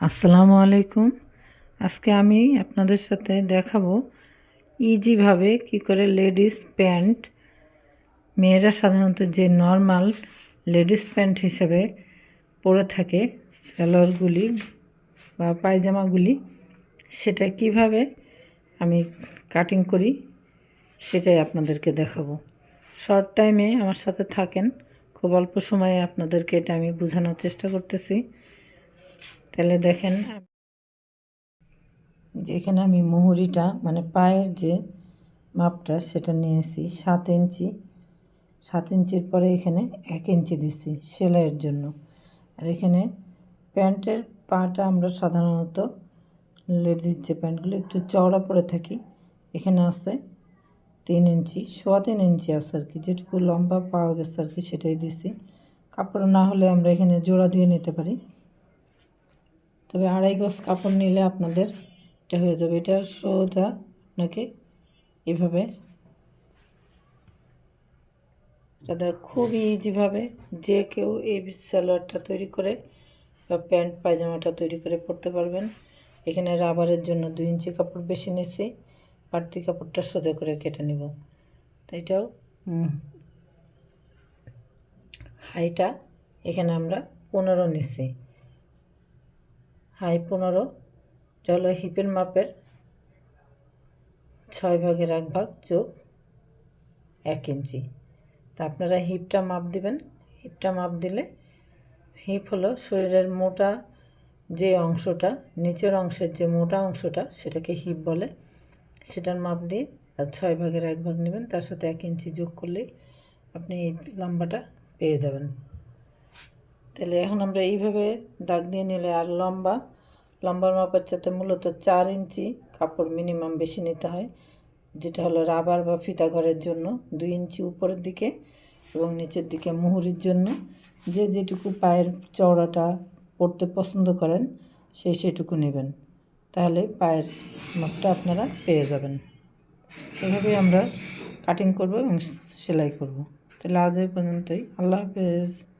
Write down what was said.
আসসালামু আলাইকুম। আজকে আমি আপনাদের সাথে দেখাবো ইজিভাবে কি করে লেডিস প্যান্ট, মেয়েরা সাধারণত যে নর্মাল লেডিস প্যান্ট হিসেবে পরে থাকে স্যালোয়ারগুলি বা পায়জামাগুলি, সেটা কীভাবে আমি কাটিং করি সেটাই আপনাদেরকে দেখাবো। শর্ট টাইমে আমার সাথে থাকেন, খুব অল্প সময়ে আপনাদেরকে এটা আমি বোঝানোর চেষ্টা করতেছি। তাহলে দেখেন যেখানে আমি মুহুরিটা মানে পায়ের যে মাপটা সেটা নিয়েছি সাত ইঞ্চি। সাত ইঞ্চির পরে এখানে এক ইঞ্চি দিছি সেলাইয়ের জন্য। আর এখানে প্যান্টের পাটা আমরা সাধারণত লেডিস যে প্যান্টগুলো একটু চওড়া পরে থাকি এখানে আছে তিন ইঞ্চি সোয়া তিন ইঞ্চি আছে আর কি। যেটুকু লম্বা পাওয়া গেছে আর কি সেটাই দিছি। কাপড় না হলে আমরা এখানে জোড়া দিয়ে নিতে পারি। তবে আড়াই গজ কাপড় নিলে আপনাদের এটা হয়ে যাবে। এটা সোজা আপনাকে এভাবে এটা খুব ইজিভাবে যে কেউ এই সালোয়ারটা তৈরি করে বা প্যান্ট, পায়জামাটা তৈরি করে পরতে পারবেন। এখানে রাবারের জন্য দুই ইঞ্চি কাপড় বেশি নিছি, বাড়তি কাপড়টা সোজা করে কেটে নিব। তো এটাও হাইটা এখানে আমরা পনেরো নিছি। হাই পনেরো এটা হলো হিপের মাপের ছয় ভাগের এক ভাগ যোগ এক ইঞ্চি। তা আপনারা হিপটা মাপ দিবেন। হিপটা মাপ দিলে হিপ হলো শরীরের মোটা যে অংশটা, নিচের অংশের যে মোটা অংশটা, সেটাকে হিপ বলে। সেটার মাপ দিয়ে আর ছয় ভাগের এক ভাগ নেবেন। তার সাথে এক ইঞ্চি যোগ করলেই আপনি এই লম্বাটা পেয়ে যাবেন। তাহলে এখন আমরা এইভাবে দাগ দিয়ে নিলে আর লম্বা, লম্বার মাপের চাতে মূলত চার ইঞ্চি কাপড় মিনিমাম বেশি নিতে হয়, যেটা হলো রাবার বা ফিতা ঘরের জন্য দুই ইঞ্চি উপরের দিকে এবং নিচের দিকে মুহুরির জন্য। যে যেটুকু পায়ের চওড়াটা পরতে পছন্দ করেন সেই সেটুকু নেবেন। তাহলে পায়ের মাপটা আপনারা পেয়ে যাবেন। এভাবেই আমরা কাটিং করব এবং সেলাই করব। তাহলে আজ এই পর্যন্তই। আল্লাহ হাফেজ।